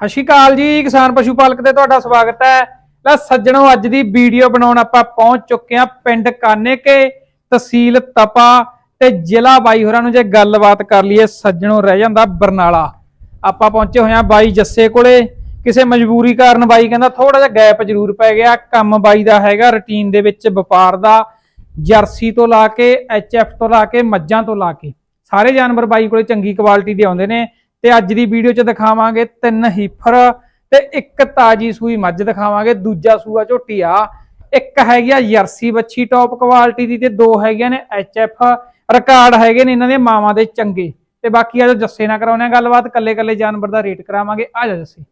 ਸਤਿ ਸ਼੍ਰੀ ਅਕਾਲ ਜੀ, ਕਿਸਾਨ ਪਸ਼ੂ ਪਾਲਕ ਤੇ ਤੁਹਾਡਾ ਸਵਾਗਤ ਹੈ। ਲੈ ਸੱਜਣੋ, ਅੱਜ ਦੀ ਵੀਡੀਓ ਬਣਾਉਣ ਆਪਾਂ ਪਹੁੰਚ ਚੁੱਕੇ ਹਾਂ ਪਿੰਡ ਕਾਨੇਕੇ, ਤਹਿਸੀਲ ਤਪਾ ਤੇ ਜ਼ਿਲ੍ਹਾ ਬਾਈ ਹੋਰਾਂ ਨੂੰ ਜੇ ਗੱਲਬਾਤ ਕਰ ਲਈਏ, ਸੱਜਣੋ ਰਹਿ ਜਾਂਦਾ ਬਰਨਾਲਾ। ਆਪਾਂ ਪਹੁੰਚੇ ਹੋਏ ਹਾਂ ਬਾਈ ਜੱਸੇ ਕੋਲੇ। ਕਿਸੇ ਮਜਬੂਰੀ ਕਾਰਨ ਬਾਈ ਕਹਿੰਦਾ ਥੋੜਾ ਜਿਹਾ ਗੈਪ ਜ਼ਰੂਰ ਪੈ ਗਿਆ, ਕੰਮ ਬਾਈ ਦਾ ਹੈਗਾ, ਰੁਟੀਨ ਦੇ ਵਿੱਚ ਵਪਾਰ ਦਾ, ਜਰਸੀ ਤੋਂ ਲਾ ਕੇ, ਐਚਐਫ ਤੋਂ ਲਾ ਕੇ, ਮੱਝਾਂ ਤੋਂ ਲਾ ਕੇ। ਸਾਰੇ ਜਾਨਵਰ ਬਾਈ ਕੋਲੇ ਚੰਗੀ ਕੁਆਲਿਟੀ ਦੇ ਆਉਂਦੇ ਨੇ। ਤੇ ਅੱਜ ਦੀ ਵੀਡੀਓ 'ਚ ਦਿਖਾਵਾਂਗੇ ਤਿੰਨ ਹੀਫਰ ਤੇ ਇੱਕ ਤਾਜੀ ਸੂਈ ਮੱਝ ਦਿਖਾਵਾਂਗੇ ਦੂਜਾ ਸੂਆ ਝੋਟੀ ਆ ਇੱਕ ਹੈਗੀ ਆ ਜਰਸੀ ਬੱਚੀ ਟੌਪ ਕੁਆਲਿਟੀ ਦੀ ਤੇ ਦੋ ਹੈਗੀਆਂ ਨੇ ਐਚਐਫ ਰਿਕਾਰਡ ਹੈਗੇ ਨੇ ਇਹਨਾਂ ਦੇ ਮਾਵਾਂ ਦੇ ਚੰਗੇ। ਤੇ ਬਾਕੀ ਅੱਜ ਜੱਸੇ ਨਾਲ ਕਰਾਉਣੇ ਆ ਗੱਲਬਾਤ ਕੱਲੇ ਕੱਲੇ ਜਾਨਵਰ ਦਾ ਰੇਟ ਕਰਾਵਾਂਗੇ। ਆ ਜਾ ਜੱਸੇ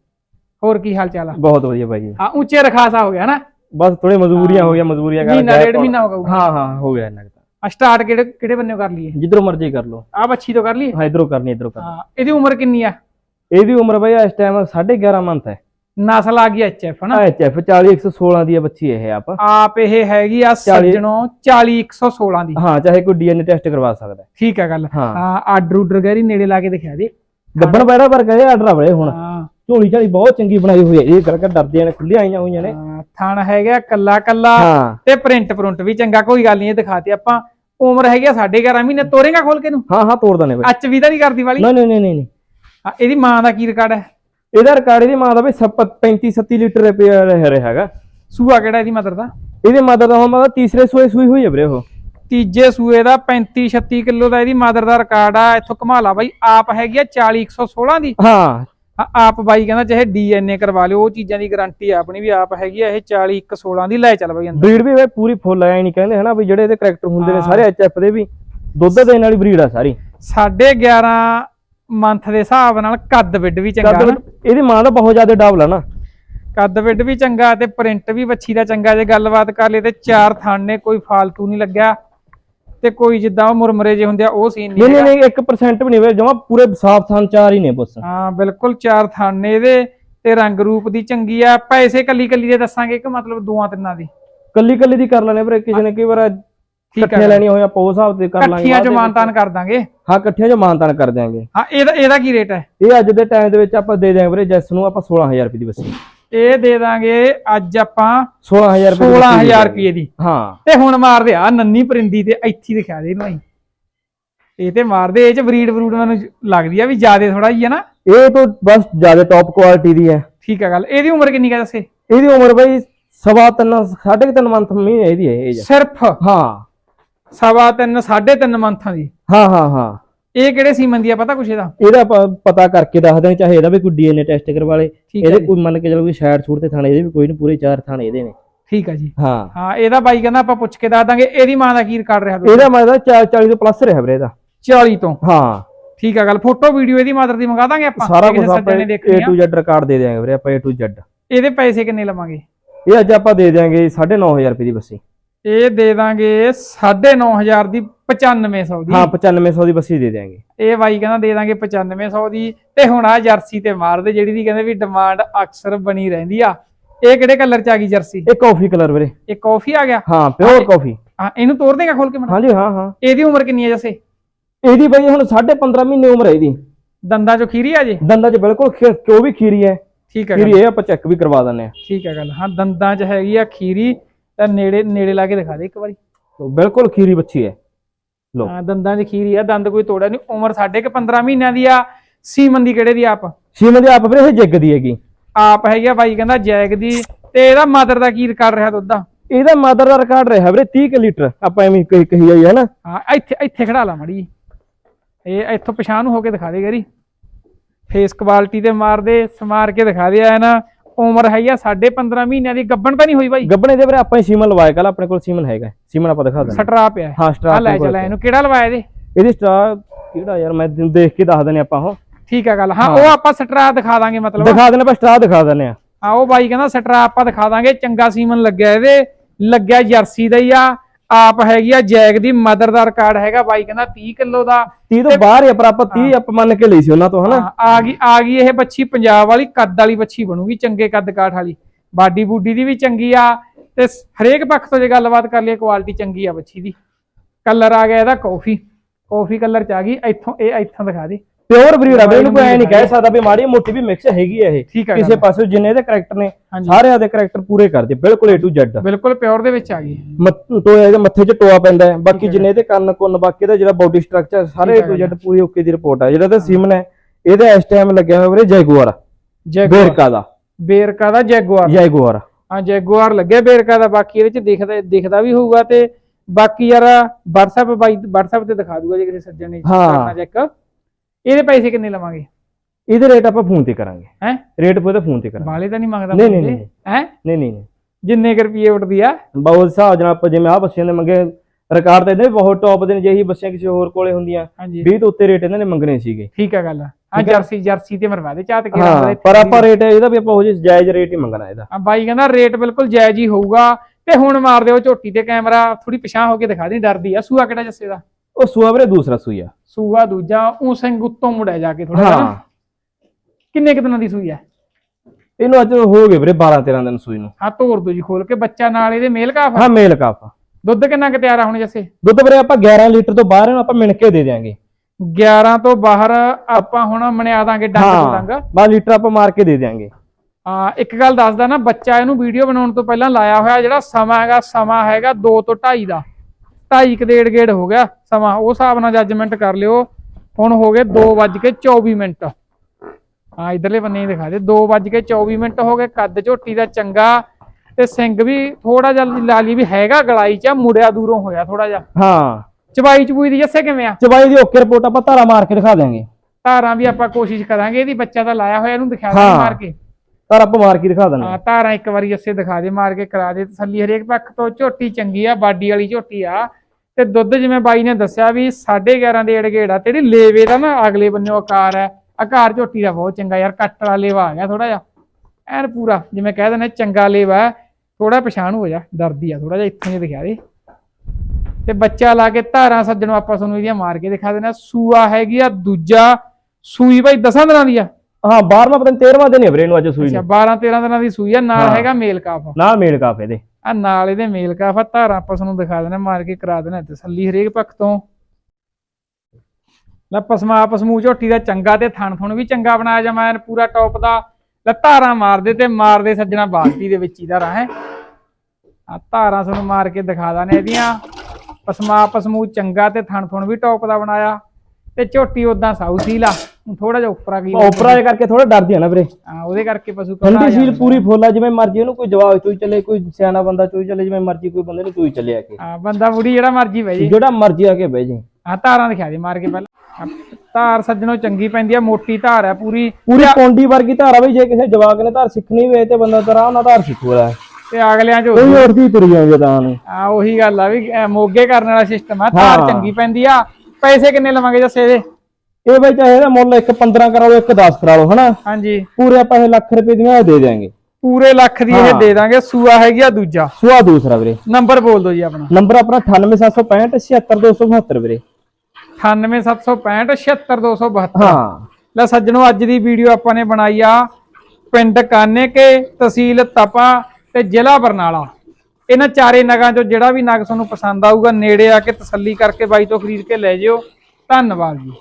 ਹੋਰ ਕੀ ਹਾਲ ਚਾਲ ਆ? ਬਹੁਤ ਵਧੀਆ ਜੀ। ਹਾਂ ਉੱਚੇ ਰਖਾਸਾ ਹੋ ਗਿਆ ਨਾ? ਬਸ ਥੋੜੇ ਮਜਬੂਰੀਆਂ ਹੋ ਗਿਆ ਮਜਬੂਰੀਆਂ ਮਹੀਨਾ ਡੇਢ। ਮਹੀਨਾ ਹੋ ਗਿਆ ਹਾਂ ਹਾਂ ਹੋ ਗਿਆ ਇੰਨਾ ਕੁ ਤਾਂ। ਆ ਸਟਾਰਟ ਕਿਹੜੇ ਕਿਹੜੇ ਬੰਨਿਓ ਕਰ ਲਈਏ? ਜਿੱਧਰੋਂ ਮਰਜ਼ੀ ਕਰ ਲਓ। ਆ ਬੱਚੀ ਤੋਂ ਕਰ ਲਈਏ? ਹਾਂ ਇਧਰੋਂ ਕਰਨੀ ਇਧਰੋਂ ਕਰਨੀ। ਹਾਂ ਇਹਦੀ ਉਮਰ ਕਿੰਨੀ ਆ? ਇਹਦੀ ਉਮਰ ਬਾਈ ਇਸ ਟਾਈਮ 11.5 ਮੰਥ ਹੈ। ਨਸਲ ਆ ਗਈ ਐਚਐਫ ਹਨਾ? ਐਚਐਫ 40 116 ਦੀ ਬੱਚੀ ਇਹ ਆਪ। ਆਪ ਇਹ ਹੈਗੀ ਆ ਸੱਜਣੋ 40 116 ਦੀ। ਹਾਂ ਚਾਹੇ ਕੋਈ ਡੀਐਨਏ ਟੈਸਟ ਕਰਵਾ ਸਕਦਾ। ਠੀਕ ਹੈ ਗੱਲ। ਹਾਂ। ਆਰਡਰ ਉਡਰ ਗੈਰੀ ਨੇੜੇ ਲਾ ਕੇ ਦਿਖਾ ਦੇ। ਗੱਬਣ ਬੈੜਾ ਪਰ ਗਏ ਆਰਡਰ ਬੜੇ ਹੁਣ। ਹਾਂ। ਝੋਲੀ ਝਾਲੀ ਬਹੁਤ ਚੰਗੀ ਬਣਾਈ ਹੋਈ ਹੈ ਇਹ ਕਰਕੇ ਡਰਦੀਆਂ ਨੇ ਖੁੱਲੀਆਂ ਆਈਆਂ ਹੋਈਆਂ ਨੇ। ਹਾਂ, ਥਣ ਹੈਗਾ ਕੱਲਾ ਕੱਲਾ ਹਾਂ। ਤੇ ਪ੍ਰਿੰਟ ਪ੍ਰਿੰਟ ਵੀ ਚੰਗਾ ਕੋਈ ਗੱਲ ਨਹੀਂ ਇਹ ਦਿਖਾਤੀ ਆਪਾਂ। ਉਮਰ ਹੈਗੀ ਆ 11.5 ਮਹੀਨੇ ਤੋਰੇਗਾ ਖੋਲ ਕੇ ਨੂੰ ਹਾਂ ਹਾਂ ਤੋੜ ਦਨੇ ਬਾਈ। ਅੱਚ ਵੀ ਤਾਂ ਨਹੀਂ ਕਰਦੀ ਵਾਲੀ? ਨਹੀਂ ਨਹੀਂ ਨਹੀਂ ਨਹੀਂ। ਹਾਂ, ਇਹਦੀ ਮਾਂ ਦਾ ਕੀ ਰਿਕਾਰਡ ਹੈ? ਇਹਦਾ ਰਿਕਾਰਡ ਇਹਦੀ ਮਾਂ ਦਾ ਬਈ 35 37 ਲੀਟਰ ਰੁਪਏ ਰਹਿ ਰਿਹਾ ਹੈਗਾ। ਸੂਆ ਕਿਹੜਾ ਇਹਦੀ ਮਦਰ ਦਾ? ਇਹਦੇ ਮਦਰ ਦਾ ਹੁਣ ਮਤਲਬ ਤੀਸਰੇ ਸੂਏ ਸੂਈ ਹੋਈ ਹੈ ਵੀਰੇ ਉਹ। ਤੀਜੇ ਸੂਏ ਦਾ 35 36 ਕਿਲੋ ਦਾ ਇਹਦੀ ਮਦਰ ਦਾ ਰਿਕਾਰਡ ਆ ਇੱਥੋਂ ਘੁਮਾ ਲਾ ਬਾਈ ਆਪ ਹੈਗੀ ਆ 40 116 ਦੀ। ਹਾਂ, ਆਪ ਬਾਈ ਕਹਿੰਦਾ ਚਾਹੇ ਡੀਐਨਏ ਕਰਵਾ ਲਿਓ ਉਹ ਚੀਜ਼ਾਂ ਦੀ ਗਾਰੰਟੀ ਆ ਆਪਣੀ ਵੀ ਆਪ ਹੈਗੀ ਆ ਇਹ 40 116 ਦੀ ਲੈ ਚੱਲ ਬਾਈ ਅੰਦਰ। ਬਰੀਡ ਵੀ ਵੇ ਪੂਰੀ ਫੁੱਲ ਆਇਆ ਨਹੀਂ ਕਹਿੰਦੇ ਹਨਾ ਵੀ ਜਿਹੜੇ ਇਹਦੇ ਕਰੈਕਟਰ ਹੁੰਦੇ ਨੇ। ਸਾਰੇ ਐਚਐਫ ਦੇ ਵੀ ਦੁੱਧ ਦੇਣ ਵਾਲੀ ਬਰੀਡ ਆ ਸਾਰੀ। ਸਾਢੇ 11 ਮੰਥ ਦੇ ਹਿਸਾਬ ਨਾਲ ਕੱਦ ਵਿੱਡ ਵੀ ਚੰਗਾ ਨਾ। ਇਹਦੀ ਮਾਂ ਦਾ ਬਹੁਤ ਜ਼ਿਆਦਾ ਡਾਬਲ ਆ ਨਾ। ਕੱਦ ਵਿੱਡ ਵੀ ਚੰਗਾ ਤੇ ਪ੍ਰਿੰਟ ਵੀ ਵੱਛੀ ਦਾ ਚੰਗਾ ਜੇ ਗੱਲਬਾਤ ਕਰ ਲਈ ਤੇ ਚਾਰ ਥਣ ਨੇ ਕੋਈ ਫਾਲਤੂ ਨਹੀਂ ਲੱਗਿਆ। ਤੇ ਕੋਈ ਜਿੱਦਾਂ ਉਹ ਮੁਰਮਰੇ ਜੇ ਹੁੰਦੇ ਆ ਉਹ ਸੀਨ ਨਹੀਂ ਨਹੀਂ ਨਹੀਂ ਹੈਗਾ। ਨਹੀਂ 1% ਵੀ ਨਹੀਂ ਵੇ ਜਮਾ ਪੂਰੇ ਸਾਫ਼ ਥਾਨ ਚਾਰ ਹੀ ਨੇ ਬਸ। ਹਾਂ ਬਿਲਕੁਲ ਚਾਰ ਥਣ ਨੇ ਇਹਦੇ ਤੇ ਰੰਗ ਰੂਪ ਦੀ ਚੰਗੀ ਆ। ਪੈਸੇ ਕੱਲੀ ਕੱਲੀ ਦੇ ਦੱਸਾਂਗੇ ਕਿ ਮਤਲਬ ਦੋਆਂ ਤਿੰਨਾਂ ਦੀ? ਕੱਲੀ ਕੱਲੀ ਦੀ ਕਰ ਲੈਣੇ ਵੀਰੇ ਕਿਸੇ ਨੇ ਕਈ ਵਾਰ ਇਕੱਠੀਆਂ ਲੈਣੀਆਂ ਹੋਇਆ ਪੋ ਹਿਸਾਬ ਤੇ ਕਰ ਲਾਂਗੇ ਇਕੱਠੀਆਂ ਬਾਅਦ ਚ ਦੇ ਵਿੱਚ। ਮਾਨਤਾਨ ਕਰ ਦਾਂਗੇ? ਹਾਂ ਇਕੱਠੀਆਂ ਚ ਮਾਨਤਾਨ ਕਰ ਦਿਆਂਗੇ। ਹਾਂ ਇਹਦਾ ਇਹਦਾ ਕੀ ਰੇਟ ਹੈ? ਇਹ ਅੱਜ ਦੇ ਟਾਈਮ ਦੇ ਵਿੱਚ ਆਪਾਂ ਦੇ ਦਿਆਂਗੇ ਵੀਰੇ ਜੈਸ ਨੂੰ ਆਪਾਂ 16000 ਰੁਪਏ ਦੀ ਬੱਸੀ। ਇਹ ਦੇ ਦਾਂਗੇ ਅੱਜ ਆਪਾਂ 16000 ਰੁਪਏ ਦੀ ਬੱਸੀ ਦੇ 16000 ਦਾਂਗੇ। ਰੁਪਏ ਦੀ। ਹਾਂ। ਤੇ ਹੁਣ ਮਾਰਦੇ ਆ ਨੰਨੀ ਪਰਿੰਦੀ ਤੇ ਇੱਥੇ ਦਿਖਾ ਦੇ ਅਸੀਂ। ਇਹ ਤੇ ਮਾਰਦੇ ਇਹ ਚ ਬਰੀਡ ਬਰੂਡ ਮੈਨੂੰ ਲੱਗਦੀ ਆ ਵੀ ਜਿਆਦੇ ਥੋੜਾ ਹੀ ਹੈ ਨਾ। ਇਹ ਤੋਂ ਬਸ ਜ਼ਿਆਦਾ ਟੌਪ ਕੁਆਲਿਟੀ ਦੀ ਹੈ ਠੀਕ ਹੈ ਗੱਲ। ਇਹਦੀ ਉਮਰ ਕਿੰਨੀ ਕਾ ਦੱਸੇ? ਇਹਦੀ ਉਮਰ ਬਈ ਸਵਾ ਤਿੰਨ ਸਾਢੇ ਤਿੰਨ ਮੰਥ ਮਹੀਨੇ ਇਹਦੀ ਹੈ ਏਜ ਸਿਰਫ? ਹਾਂ। ਸਵਾ ਤਿੰਨ ਸਾਢੇ ਤਿੰਨ ਮੰਥਾਂ ਦੀ ਹਾਂ ਹਾਂ ਹਾਂ। ਇਹ ਕਿਹੜੇ ਸੀਮਨ ਦੀ ਆ ਪਤਾ ਕੁਛ ਇਹਦਾ? ਇਹਦਾ ਆਪਾਂ ਪਤਾ ਕਰਕੇ ਦੱਸ ਦਿਆਂ ਚਾਹੇ ਇਹਦਾ ਵੀ ਕੋਈ ਡੀਐਨਏ ਟੈਸਟ ਕਰਵਾ ਲੇ ਠੀਕ ਹੈ ਇਹਦੇ ਜੀ। ਕੋਈ ਮੰਨ ਕੇ ਚੱਲੋ ਕੋਈ ਸਾਈਡ ਛੂਟ ਤੇ ਥਾਣੇ ਇਹਦੇ ਵੀ ਕੋਈ ਨਹੀਂ ਪੂਰੇ ਚਾਰ ਥਾਣੇ ਇਹਦੇ ਨੇ। ਠੀਕ ਹੈ ਜੀ। ਹਾਂ। ਹਾਂ ਇਹਦਾ ਬਾਈ ਕਹਿੰਦਾ ਆਪਾਂ ਪੁੱਛ ਕੇ ਦੱਸ ਦਾਂਗੇ ਇਹਦੀ ਮਾਂ ਦਾ ਕੀ ਰਿਕਾਰਡ ਰਿਹਾ ਦੁੱਧ? ਇਹਦਾ ਮੈਂ 40 ਤੋਂ ਪਲੱਸ ਰਿਹਾ ਵੀਰੇ ਇਹਦਾ। 40 ਤੋਂ? ਹਾਂ। ਠੀਕ ਹੈ ਗੱਲ ਫੋਟੋ ਵੀਡੀਓ ਇਹਦੀ ਮਾਦਰ ਦੀ ਮੰਗਾ ਦਾਂਗੇ ਆਪਾਂ ਸਾਰਾ ਕਿਸੇ ਕੁਝ ਸੱਜਣ ਆਪਾਂ ਨੇ A ਦੇਖਣੀ ਆ। To Z ਰਿਕਾਰਡ ਦੇ ਦਿਆਂਗੇ ਵੀਰੇ ਆਪਾਂ A to Z ਇਹਦੇ ਪੈਸੇ ਕਿੰਨੇ ਲਵਾਂਗੇ? ਇਹ ਅੱਜ ਆਪਾਂ ਦੇ ਦਿਆਂਗੇ 9500 ਰੁਪਏ ਦੀ ਬੱਸੀ। ਇਹ ਦੇ ਦਾਂਗੇ 9500 ਦੀ 9500 ਦੀ। ਹਾਂ 9500 ਦੀ ਬੱਸੀ ਦੇ ਦਿਆਂਗੇ। ਇਹ ਬਾਈ ਕਹਿੰਦਾ ਦੇ ਦਾਂਗੇ 9500 ਦੀ ਤੇ ਹੁਣ ਆ ਜਰਸੀ ਤੇ ਮਾਰਦੇ ਜਿਹੜੀ ਦੀ ਕਹਿੰਦੇ ਵੀ ਡਿਮਾਂਡ ਅਕਸਰ ਬਣੀ ਰਹਿੰਦੀ ਆ। ਇਹ ਕਿਹੜੇ ਕਲਰ ਚ ਆ ਗਈ ਜਰਸੀ? ਇਹ ਕਾਫੀ ਕਲਰ ਵੀਰੇ। ਇਹ ਕਾਫੀ ਆ ਗਿਆ? ਹਾਂ ਪਿਓਰ ਕਾਫੀ ਹਾਂ ਇਹਨੂੰ ਤੋੜ ਦੇਗਾ ਖੋਲ ਕੇ ਮਨ ਹਾਂਜੀ ਹਾਂ ਹਾਂ। ਇਹਦੀ ਉਮਰ ਕਿੰਨੀ ਹੈ ਜੱਸੇ? ਇਹਦੀ ਬਈ ਹੁਣ 15.5 ਮਹੀਨੇ ਉਮਰ ਹੈ ਇਹਦੀ। ਦੰਦਾਂ ਚੋਂ ਖੀਰੀ ਆ ਜੇ? ਦੰਦਾਂ 'ਚ ਬਿਲਕੁਲ ਕਿਉਂ ਵੀ ਖੀਰੀ ਹੈ। ਠੀਕ ਹੈ ਖੀਰੀ ਇਹ ਆਪਾਂ ਚੈੱਕ ਵੀ ਕਰਵਾ ਦਿੰਨੇ ਆ ਠੀਕ ਹੈ ਗੱਲ। ਹਾਂ ਦੰਦਾਂ 'ਚ ਹੈਗੀ ਆ ਖੀਰੀ। ਤਾਂ ਨੇੜੇ ਨੇੜੇ ਲਾ ਕੇ ਦਿਖਾ ਦੇ ਇੱਕ ਵਾਰੀ। ਬਿਲਕੁਲ ਖੀਰੀ ਬੱਚੀ ਹੈ। ਲੋ ਹਾਂ ਦੰਦਾਂ 'ਚ ਖੀਰੀ ਆ ਦੰਦ ਕੋਈ ਤੋੜਿਆ ਨਹੀਂ ਉਮਰ ਸਾਡੇ ਕਿ 15 ਮਹੀਨਿਆਂ ਦੀ ਆ। ਸੀਮਨ ਦੀ ਕਿਹੜੇ ਦੀ ਆਪ? ਸੀਮਨ ਦੇ ਆਪ ਵੀਰੇ ਇਹ ਜੱਗ ਦੀ ਹੈਗੀ। ਆਪ ਹੈਗੀ ਆ ਬਾਈ ਕਹਿੰਦਾ ਜੈਗ ਦੀ। ਤੇ ਇਹਦਾ ਮਦਰ ਦਾ ਕੀ ਰਿਕਾਰਡ ਰਿਹਾ ਦੁੱਧ ਦਾ? ਇਹਦਾ ਮਦਰ ਦਾ ਰਿਕਾਰਡ ਰਿਹਾ ਵੀਰੇ 30 ਕੁ ਲੀਟਰ। ਆਪਾਂ ਐਵੇਂ ਕਹੀ ਕਹੀ ਜਾਈ ਹੈ ਨਾ ਹਾਂ ਇੱਥੇ ਇੱਥੇ ਖੜਾ ਲਾ ਮੜੀ ਇਹ ਇੱਥੋਂ ਪਛਾਣ ਨੂੰ ਹੋ ਕੇ ਦਿਖਾ ਦੇ ਗਰੀ। ਫੇਸ ਕੁਆਲਿਟੀ ਤੇ ਮਾਰ ਦੇ ਸਮਾਰ ਕੇ ਦਿਖਾ ਦੇ ਆ ਨਾ ਉਮਰ ਹੈਗੀ ਆ ਸਾਡੇ 15 ਮਹੀਨਿਆਂ ਦੀ ਗੱਬਣ ਤਾਂ ਨਹੀਂ ਹੋਈ ਬਾਈ? ਗੱਬਣੇ ਦੇ ਵੀਰੇ ਆਪਾਂ ਹੀ ਸੀਮਨ ਲਵਾਇਆ ਕੱਲ ਆਪਣੇ ਕੋਲ ਸੀਮਨ ਹੈਗਾ ਸੀਮਨ ਆਪਾਂ ਦਿਖਾ ਦਿੰਦੇ ਸਟਰਾ ਪਿਆ ਹਾਂ। ਆ ਸਟਾਰ ਲੈ ਚੱਲ ਇਹਨੂੰ। ਕਿਹੜਾ ਲਵਾਇਆ ਇਹਦੇ? ਇਹਦੀ ਸਟਾਰ ਕਿਹੜਾ ਯਾਰ ਮੈਂ ਤੈਨੂੰ ਦੇਖ ਕੇ ਦੱਸ ਦਿੰਨੇ ਆਪਾਂ ਉਹ। ਠੀਕ ਆ ਗੱਲ। ਹਾਂ ਉਹ ਆਪਾਂ ਸਟਰਾ ਦਿਖਾ ਦਾਂਗੇ ਮਤਲਬ। ਦਿਖਾ ਦਿੰਨੇ ਆਪਾਂ ਸਟਾਰ ਦਿਖਾ ਦਿੰਨੇ ਆ ਆ ਉਹ ਬਾਈ ਕਹਿੰਦਾ ਸਟਰਾ ਆਪਾਂ ਦਿਖਾ ਦਾਂਗੇ। ਚੰਗਾ ਸੀਮਨ ਲੱਗਿਆ ਇਹਦੇ। ਲੱਗਿਆ ਜਰਸੀ ਦਾ ਹੀ ਆ। ਆਪ ਹੈਗੀ ਆ ਜੈਗ ਦੀ ਮਦਰ ਦਾ ਰਿਕਾਰਡ ਹੈਗਾ ਬਾਈ ਕਹਿੰਦਾ 30 ਕਿਲੋ ਦਾ। 30 ਤੋਂ ਬਾਹਰ ਹੀ ਪਰ ਆਪਾਂ 30 ਆਪਾਂ ਮੰਨ ਕੇ ਲਈ ਸੀ ਉਹਨਾਂ ਤੋਂ ਹਨਾ? ਆ ਗਈ ਆ ਗਈ ਇਹ ਬੱਚੀ ਪੰਜਾਬ ਵਾਲੀ ਕੱਦ ਵਾਲੀ ਬੱਚੀ ਬਣੂਗੀ ਚੰਗੇ ਕੱਦ ਕਾਠ ਵਾਲੀ। ਬਾਡੀ ਬੂਡੀ ਦੀ ਵੀ ਚੰਗੀ ਆ ਤੇ ਹਰੇਕ ਪੱਖ ਤੋਂ ਜੇ ਗੱਲਬਾਤ ਕਰ ਲਈਏ ਕੁਆਲਿਟੀ ਚੰਗੀ ਆ ਬੱਚੀ ਦੀ। ਕਲਰ ਆ ਗਿਆ ਇਹਦਾ ਕਾਫੀ ਕਾਫੀ ਕਲਰ ਚ ਆ ਗਈ ਇੱਥੋਂ ਇਹ ਇੱਥੋਂ ਦਿਖਾ ਦੇ। ਪਿਓਰ ਬਰੀਡ ਆ ਇਹਨੂੰ ਕੋਈ ਐ ਨਹੀਂ ਕਹਿ ਸਕਦਾ ਵੀ ਮਾੜੀ ਮੋਟੀ ਵੀ ਮਿਕਸ ਹੈਗੀ ਆ ਇਹ। ਠੀਕ ਆ ਕਿਸੇ। ਪਾਸੇ ਜਿੰਨੇ ਇਹਦੇ ਕਰੈਕਟਰ ਨੇ। ਸਾਰਿਆਂ ਦੇ ਕਰੈਕਟਰ ਪੂਰੇ ਕਰਦੇ ਬਿਲਕੁਲ A to Z ਬਿਲਕੁਲ ਪਿਓਰ ਦੇ ਵਿੱਚ ਆ ਗਈ। ਟੋਏ ਇਹਦੇ ਮੱਥੇ 'ਚ ਟੋਆ ਪੈਂਦਾ ਹੈ। ਬਾਕੀ ਜਿੰਨੇ ਇਹਦੇ ਕੰਨ ਕੁੰਨ ਬਾਕੀ ਦਾ ਜਿਹੜਾ ਬਾਡੀ ਸਟਰਕਚਰ ਸਾਰੇ A to Z ਪੂਰੀ ਓਕੇ ਦੀ ਰਿਪੋਰਟ ਆ। ਜਿਹੜਾ ਤੇ ਸਿਮਨ ਹੈ ਇਹਦਾ ਇਸ ਟਾਈਮ ਲੱਗਿਆ ਹੋਇਆ ਵੀਰੇ ਜੈਗੁਆਰ ਬੇਰਕਾ ਦਾ। ਬੇਰਕਾ ਦਾ ਜੈਗੁਆਰ ਜੈਗੁਆਰ ਹਾਂ ਜੈਗੁਆਰ ਲੱਗਿਆ ਬੇਰਕਾ ਦਾ। ਬਾਕੀ ਇਹਦੇ ਚ ਦਿਖਦਾ ਦਿਖਦਾ ਵੀ ਹੋਊਗਾ ਤੇ ਬਾਕੀ ਯਾਰ WhatsApp ਬਾਈ WhatsApp ਤੇ ਦਿਖਾ ਦੂਗਾ ਜੇ ਕਿਸੇ ਸੱਜਣ ਨੇ। ਕਰਨਾ ਚੈੱਕ ਇਹਦੇ ਪੈਸੇ ਕਿੰਨੇ ਲਵਾਂਗੇ? ਇਹਦੇ ਰੇਟ ਆਪਾਂ ਫੋਨ ਤੇ ਕਰਾਂਗੇ। ਹੈ? ਰੇਟ ਉਹਦੇ ਫੋਨ ਤੇ ਕਰਾਂਗੇ। ਵਾਲੇ ਤਾਂ ਨਹੀਂ ਮੰਗਦਾ ਨਹੀਂ, ਨਹੀਂ, ਨਹੀਂ। ਹੈ? ਨਹੀਂ ਨਹੀਂ ਜਿੰਨੇ ਕੁ ਰੁਪਏ ਉੱਠਦੀ ਆ? ਬਹੁਤ ਹਿਸਾਬ ਜਨਾਬ ਆਪਾਂ ਜਿਵੇਂ ਆਹ ਬੱਸਿਆਂ ਦੇ ਮੰਗੇ ਰਿਕਾਰਡ ਤਾਂ ਇਹਦੇ ਬਹੁਤ ਟੌਪ ਦੇ ਨੇ ਜੇ ਇਹੀ ਬੱਸਿਆਂ ਕਿਸੇ ਹੋਰ ਕੋਲੇ ਹੁੰਦੀਆਂ। ਹਾਂਜੀ। 20 ਤੋਂ ਉੱਤੇ ਰੇਟ ਇਹਨਾਂ ਨੇ ਮੰਗਣੇ ਸੀਗੇ। ਠੀਕ ਆ ਗੱਲ ਆ। ਜਰਸੀ ਜਰਸੀ ਤੇ ਮਰਵਾ ਦੇ ਝਾਤ ਕੇ ਹਾਂ ਪਰ ਆਪਾਂ ਰੇਟ ਇਹਦਾ ਵੀ ਆਪਾਂ ਉਹ ਜਿਹੀ ਜਾਇਜ਼ ਰੇਟ ਹੀ ਮੰਗਣਾ ਇਹਦਾ। ਆ ਬਾਈ ਕਹਿੰਦਾ ਰੇਟ ਬਿਲਕੁਲ ਜਾਇਜ਼ ਹੀ ਹੋਊਗਾ। ਤੇ ਹੁਣ ਮਾਰ ਦਿਓ ਝੋਟੀ ਤੇ ਕੈਮਰਾ ਥੋੜੀ ਪਿਛਾਂ ਹੋ ਕੇ ਦਿਖਾ ਦੇ ਡਰਦੀ ਆ। ਸੂਆ ਕਿਹੜਾ ਜੱਸੇ ਦਾ? ਉਹ ਸੂਆ ਵੀਰੇ ਦੂਸਰਾ ਸੂਈ ਆ। ਸੂਆ ਦੂਜਾ ਉਹ ਸਿੰਘ ਉੱਤੋਂ ਮੁੜਿਆ ਜਾ ਕੇ ਥੋੜਾ ਹਾਂ। ਕਿੰਨੇ ਕੁ ਦਿਨਾਂ ਦੀ ਸੂਈ ਆ? ਇਹਨੂੰ ਅੱਜ ਹੋ ਗਏ ਵੀਰੇ 12 13 ਦਿਨ ਸੂਈ ਨੂੰ। ਹਾਂ ਤੋਰ ਦੋ ਜੀ ਖੋਲ ਕੇ ਬੱਚਾ ਨਾਲ ਇਹਦੇ ਮੇਲ ਕਾਫ ਹਾਂ ਮੇਲ ਕਾਫ ਦੁੱਧ ਕਿੰਨਾ ਕੁ ਤਿਆਰ ਆ ਹੁਣ ਜੱਸੇ? ਦੁੱਧ ਵੀਰੇ ਆਪਾਂ 11 ਲੀਟਰ ਤੋਂ ਬਾਹਰ ਇਹਨੂੰ ਆਪਾਂ ਮਿਣ ਕੇ ਦੇ ਦਿਆਂਗੇ। 11 ਤੋਂ ਬਾਹਰ ਆਪਾਂ ਹੁਣ ਮਣਿਆ ਦਾਂਗੇ ਡੰਗ ਤੋਂ ਡੰਗ। ਹਾਂ 12 ਲੀਟਰ ਆਪਾਂ ਮਾਰ ਕੇ ਦੇ ਦਿਆਂਗੇ। ਆ ਇੱਕ ਗੱਲ ਦੱਸਦਾ ਨਾ ਬੱਚਾ ਇਹਨੂੰ ਵੀਡੀਓ ਬਣਾਉਣ ਤੋਂ ਪਹਿਲਾਂ ਲਾਇਆ ਹੋਇਆ ਜਿਹੜਾ ਸਮਾਂ ਹੈਗਾ ਸਮਾਂ ਹੈਗਾ 2 ਤੋਂ 2.5 ਦਾ। 2.5 ਕੁ ਡੇਢ ਗੇੜ ਹੋ ਗਿਆ ਸਮਾਂ ਉਹ ਹਿਸਾਬ ਨਾਲ ਜੱਜਮੈਂਟ ਕਰ ਲਿਓ। ਹੁਣ ਹੋ ਗਏ 2:24 ਮਿੰਟ। ਹਾਂ ਇਧਰਲੇ ਬੰਨੇ ਹੀ ਦਿਖਾ ਦੇ। 2:24 ਮਿੰਟ ਹੋ ਗਏ ਕੱਦ ਝੋਟੀ ਦਾ ਚੰਗਾ। ਤੇ ਸਿੰਘ ਵੀ ਥੋੜਾ ਜਿਹਾ ਲਾ ਲਈ ਵੀ ਹੈਗਾ ਗਲਾਈ ਚ ਮੁੜਿਆ ਦੂਰੋਂ ਹੋਇਆ ਥੋੜਾ ਜਿਹਾ। ਹਾਂ। ਚਬਾਈ ਚਬੂਈ ਦੀ ਜੱਸੇ ਕਿਵੇਂ ਆ? ਚਬਾਈ ਦੀ ਓਕੇ ਰਿਪੋਰਟ ਆਪਾਂ ਧਾਰਾ ਮਾਰ ਕੇ ਦਿਖਾ ਦਿਆਂਗੇ। ਧਾਰਾਂ ਵੀ ਆਪਾਂ ਕੋਸ਼ਿਸ਼ ਕਰਾਂਗੇ ਇਹਦੀ ਬੱਚਾ ਤਾਂ ਲਾਇਆ ਹੋਇਆ ਇਹਨੂੰ ਦਿਖਾ ਦਾਂਗੇ ਹਾਂ। ਮਾਰ ਕੇ। ਧਾਰਾ ਆਪਾਂ ਮਾਰ ਕੇ ਦਿਖਾ ਦਿੰਦੇ ਹਾਂ ਧਾਰਾਂ ਇੱਕ ਵਾਰੀ ਜੱਸੇ ਦਿਖਾ ਦੇ ਮਾਰ ਕੇ ਕਰਾ ਦੇ। ਤਸੱਲੀ ਹਰੇਕ ਪੱਖ ਤੋਂ ਝੋਟੀ ਚੰਗੀ ਆ ਬਾਡੀ ਵਾਲੀ ਝੋਟੀ ਆ। ਤੇ ਦੁੱਧ ਜਿਵੇਂ ਬਾਈ ਨੇ ਦੱਸਿਆ ਵੀ 11.5 ਦੇ ਏੜਗੇੜਾ ਤੇ ਜਿਹੜੀ ਲੇਵੇ ਦਾ ਨਾ ਅਗਲੇ ਬੰਨਿਓ ਆਕਾਰ ਹੈ ਆਕਾਰ ਝੋਟੀ ਦਾ ਬਹੁਤ ਚੰਗਾ ਯਾਰ ਕੱਟ ਵਾਲਾ ਲੇਵਾ ਆ ਗਿਆ ਥੋੜਾ ਜਿਹਾ। ਐਨ ਪੂਰਾ ਜਿਵੇਂ ਕਹਿ ਦਿੰਦੇ ਚੰਗਾ ਲੇਵਾ ਥੋੜਾ ਪਛਾਣ ਹੋ ਜਾ ਡਰਦੀ ਆ ਥੋੜਾ ਜਿਹਾ ਇੱਥੋਂ ਜਿਹਾ ਦਿਖਾ ਦੇ। ਤੇ ਬੱਚਾ ਲਾ ਕੇ ਧਾਰਾਂ ਸੱਜਣੋਂ ਆਪਾਂ ਤੁਹਾਨੂੰ ਇਹਦੀਆਂ ਮਾਰ ਕੇ ਦਿਖਾ ਦੇਣਾ ਸੂਆ ਹੈਗੀ ਆ ਦੂਜਾ ਸੂਈ ਬਾਈ ਦਸਾਂ ਦਿਨਾਂ ਦੀ ਆ। ਹਾਂ 12ਵਾਂ ਪਤਾ ਨਹੀਂ 13ਵਾਂ ਦਿਨ ਹੈ ਵੀਰੇ ਇਹਨੂੰ ਅੱਜ ਸੂਈ ਅੱਛਾ ਨੂੰ। 12 13 ਦਿਨਾਂ ਦੀ ਸੂਈ ਆ ਨਾਲ। ਹੈਗਾ ਮੇਲ ਕਾਫ। ਨਾਲ ਮੇਲ ਕਾਫ ਇਹਦੇ। ਆ ਨਾਲ ਇਹਦੇ ਮੇਲ ਕਾਫਾ ਧਾਰਾਂ ਆਪਾਂ ਤੁਹਾਨੂੰ ਦਿਖਾ ਦੇਣਾ, ਮਾਰ ਕੇ ਕਰਾ ਦੇਣਾ ਤਸੱਲੀ ਹਰੇਕ ਪੱਖ ਤੋਂ। ਲੈ ਪਸਮਾ ਪਸਮੂ ਝੋਟੀ ਦਾ ਚੰਗਾ ਤੇ ਥਣ ਥਣ ਵੀ ਚੰਗਾ ਬਣਾਇਆ ਜਮੈਨ ਪੂਰਾ ਟੌਪ ਦਾ, ਲੈ ਧਾਰਾਂ ਮਾਰਦੇ ਤੇ ਮਾਰਦੇ ਸੱਜਣਾ ਬਾਲਟੀ ਦੇ ਵਿੱਚ ਹੀ ਧਾਰਾਂ ਹੈ। ਆ ਧਾਰਾਂ ਤੁਹਾਨੂੰ ਮਾਰ ਕੇ ਦਿਖਾ ਦਾਨੇ ਇਹਦੀਆਂ। ਪਸਮਾ ਪਸਮੂ ਚੰਗਾ ਤੇ ਥਣ ਥਣ ਵੀ ਟੌਪ ਦਾ ਬਣਾਇਆ, ਤੇ ਝੋਟੀ ਉਦਾਂ ਸਾਊ ਸੀਲਾ ਥੋੜਾ ਜਿਹਾ ਉੱਪਰ ਆ ਗਈ ਉਪਰਾ ਇਹ ਕਰਕੇ ਥੋੜਾ ਡਰਦੀ ਆ ਨਾ ਵੀਰੇ। ਹਾਂ, ਉਹਦੇ ਕਰਕੇ ਪਸ਼ੂ ਘਬਰਾ ਠੰਡੀ ਸੀਲ ਜਾਂਦੇ। ਪੂਰੀ ਫੁੱਲ ਆ ਜਿਵੇਂ ਮਰਜ਼ੀ ਉਹਨੂੰ ਕੋਈ ਜਵਾਬ ਚੋਈ ਚੱਲੇ ਕੋਈ ਸਿਆਣਾ ਬੰਦਾ ਚੋਈ ਚੱਲੇ ਜਿਵੇਂ ਮਰਜ਼ੀ ਕੋਈ ਬੰਦੇ ਨੂੰ ਚੋਈ ਚੱਲੇ ਆ ਕੇ। ਹਾਂ ਬੰਦਾ ਬੁੜੀ ਜਿਹੜਾ ਮਰਜ਼ੀ ਬਹਿ ਜੇ। ਜਿਹੜਾ ਮਰਜ਼ੀ ਆ ਕੇ ਬਹਿ ਜੇ। ਆ ਧਾਰਾਂ ਦਿਖਾ ਦੇ ਮਾਰ ਕੇ ਪਹਿਲਾਂ। ਆਹ ਧਾਰ ਸੱਜਣੋਂ ਚੰਗੀ ਪੈਂਦੀ ਆ ਮੋਟੀ ਧਾਰ ਆ ਪੂਰੀ ਪੂਰੀ ਕੌਂਡੀ ਵਰਗੀ ਧਾਰ ਆ ਬਈ ਜੇ ਕਿਸੇ ਜਵਾਕ ਨੇ ਧਾਰ ਸਿੱਖਣੀ ਹੋਵੇ ਤੇ ਬੰਦਾ ਤਾਂ ਆਰਾਮ ਨਾਲ ਧਾਰ ਸਿੱਖੂਗਾ ਤੇ ਅਗਲਿਆਂ ਚ ਕੋਈ ਹੋਰ। ਦੀ ਤੁਰੀ ਜਾਂਦੀ ਤਾਂ ਨੂੰ। ਆ ਉਹੀ ਗੱਲ ਆ ਵੀ ਅਹ ਮੋਗੇ ਕਰਨ ਵਾਲਾ ਸਿਸਟਮ ਆ ਧਾਰ ਹਾਂ। ਚੰਗੀ ਪੈਂਦੀ ਆ। ਪੈਸੇ ਕਿੰਨੇ ਲਵਾਂਗੇ ਜੱਸੇ ਦੇ? ਇਹ ਬਈ ਚਾਹੇ ਇਹਦਾ ਮੁੱਲ ਇੱਕ 15 ਕਰਾ ਲਓ ਇੱਕ 10 ਕਰਾ ਲਓ ਹਨਾ? ਹਾਂਜੀ। ਪੂਰੇ ਆਪਾਂ ਇਹ ਲੱਖ ਰੁਪਏ ਦੀਆਂ ਇਹ ਦੇ ਦਿਆਂਗੇ। ਪੂਰੇ ਲੱਖ ਦੀ ਇਹ। ਦੇ ਦਾਂਗੇ ਸੂਆ ਹੈਗੀ ਆ ਦੂਜਾ। ਸੁਆ ਦੂਸਰਾ ਵੀਰੇ। ਨੰਬਰ ਬੋਲ ਦਿਓ ਜੀ ਆਪਣਾ। ਨੰਬਰ ਆਪਣਾ 98765 76272 ਵੀਰੇ। 98765 76272 ਹਾਂ। ਲੈ ਸੱਜਣੋ ਅੱਜ ਦੀ ਵੀਡੀਓ ਆਪਾਂ ਨੇ ਬਣਾਈ ਆ ਪਿੰਡ ਕਾਨੇਕੇ ਤਹਿਸੀਲ ਤਪਾ ਤੇ ਜ਼ਿਲ੍ਹਾ ਬਰਨਾਲਾ। ਇਹਨਾਂ ਚਾਰੇ ਨਗਾਂ ਚੋਂ ਜਿਹੜਾ ਵੀ ਨਗ ਤੁਹਾਨੂੰ ਪਸੰਦ ਆਊਗਾ ਨੇੜੇ ਆ ਕੇ ਤਸੱਲੀ ਕਰਕੇ ਬਾਈ ਤੋਂ ਖਰੀਦ ਕੇ ਲੈ ਜਿਓ। ਧੰਨਵਾਦ ਜੀ।